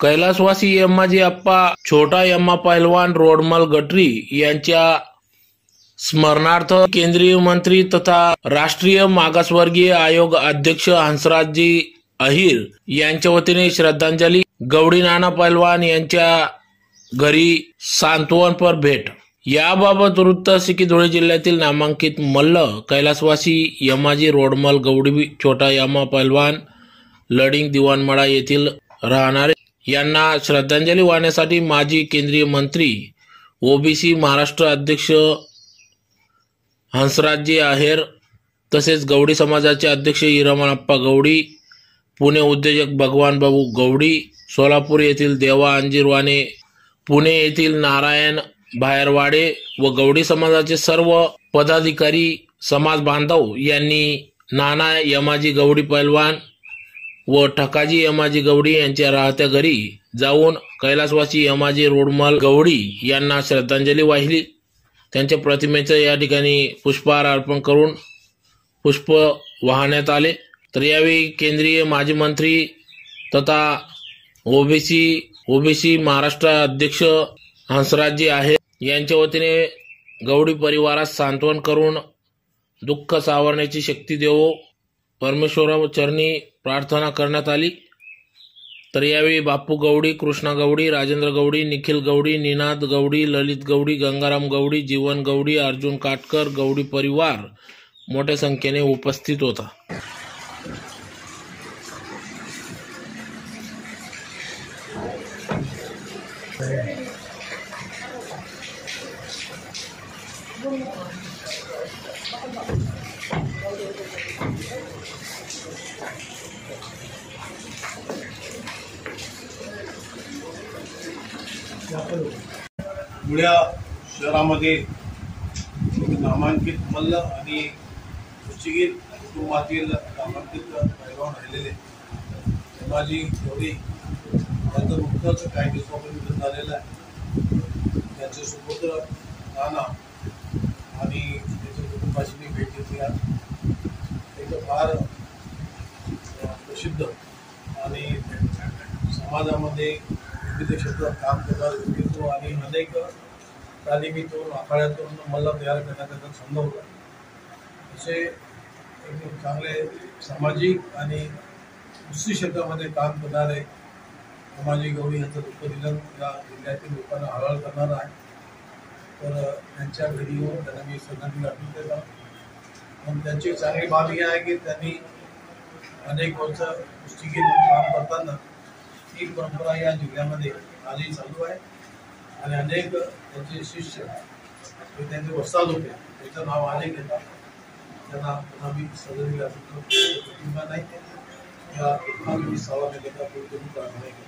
कैलासवासी यम्माजी अप्पा छोटा यम्मा पहलवान रोडमल गटरी यांच्या स्मरणार्थ केंद्रीय मंत्री तथा राष्ट्रीय मागासवर्गीय आयोग अध्यक्ष हंसराजजी अहिर यांच्या वतीने श्रद्धांजली. गवडी नाना पहलवान यांच्या घरी सांत्वनपर भेट. याबाबत वृत्त सिकी धुळे जिल्ह्यातील नामांकित मल्ल कैलासवासी यमाजी रोडमल गवडी छोटा यमा पहलवान लडिंग दिवाणमळा येथील राहणारे यांना श्रद्धांजली वाहण्यासाठी माजी केंद्रीय मंत्री ओबीसी महाराष्ट्र अध्यक्ष हंसराजजी आहेर तसेच गवडी समाजाचे अध्यक्ष हिरामणप्पा गवडी पुणे उद्योजक भगवान बाबू गवडी सोलापूर येथील देवा अंजिरवाने पुणे येथील नारायण बाहेरवाडे व गवडी समाजाचे सर्व पदाधिकारी समाज बांधव यांनी नाना यमाजी गवडी पैलवान व ठकाजी यमाजी गवडी यांच्या राहत्या घरी जाऊन कैलासवासी यमाजी रोडमल गवडी यांना श्रद्धांजली वाहिली. त्यांच्या प्रतिमेचं या ठिकाणी पुष्पहार अर्पण करून पुष्प वाहण्यात आले. तर यावेळी केंद्रीय माजी मंत्री तथा ओबीसी ओबीसी महाराष्ट्र अध्यक्ष हंसराजजी आहे. यांच्या वतीने गवडी परिवारास सांत्वन करून दुःख सावरण्याची शक्ती देवो. परमेश्वराचरणी प्रार्थना करण्यात आली. तर यावेळी बापू गवडी कृष्णा गवडी राजेंद्र गवडी निखिल गवडी निनाद गवडी ललित गवडी गंगाराम गवडी जीवन गवडी अर्जुन काटकर गवडी परिवार मोठ्या संख्येने उपस्थित होता. धुळ्या शहरामध्ये नामांकित मल्ल आणि कुचगीर कुटुंबातील नामांकित पैलवान राहिलेले शिवाजी गौरी यांचं नुकतंच काही दिवसापर्यंत झालेलं आहे. त्यांचे सुपुत्र नाना इतिहास एक फार प्रसिद्ध आणि समाजामध्ये विविध क्षेत्रात काम करणारा व्यक्तित्व आणि अनेक तालिमीतून आखाड्यातून मला तयार करण्याकरता संघ होता असे एक चांगले सामाजिक आणि कृषी क्षेत्रामध्ये काम करणारे सामाजिक गौरी यांचं दुःख दिलं या जिल्ह्यातील लोकांना हळहळ करणार आहे. तर त्यांच्या घरी येऊन त्यांना मी श्रद्धांजली अर्पण देत पण त्यांची चांगली बाब ही आहे की त्यांनी अनेक वर्ष कुस्तीगीर काम करताना ही परंपरा या जिल्ह्यामध्ये आजही चालू आहे. आणि अनेक त्यांचे शिष्य हे त्यांचे वस्ताद होते. त्याचं नाव अनेक येतात त्यांना पुन्हा मी सजवली नाही या कुटुंबात पूर्वी प्रार्थना केली.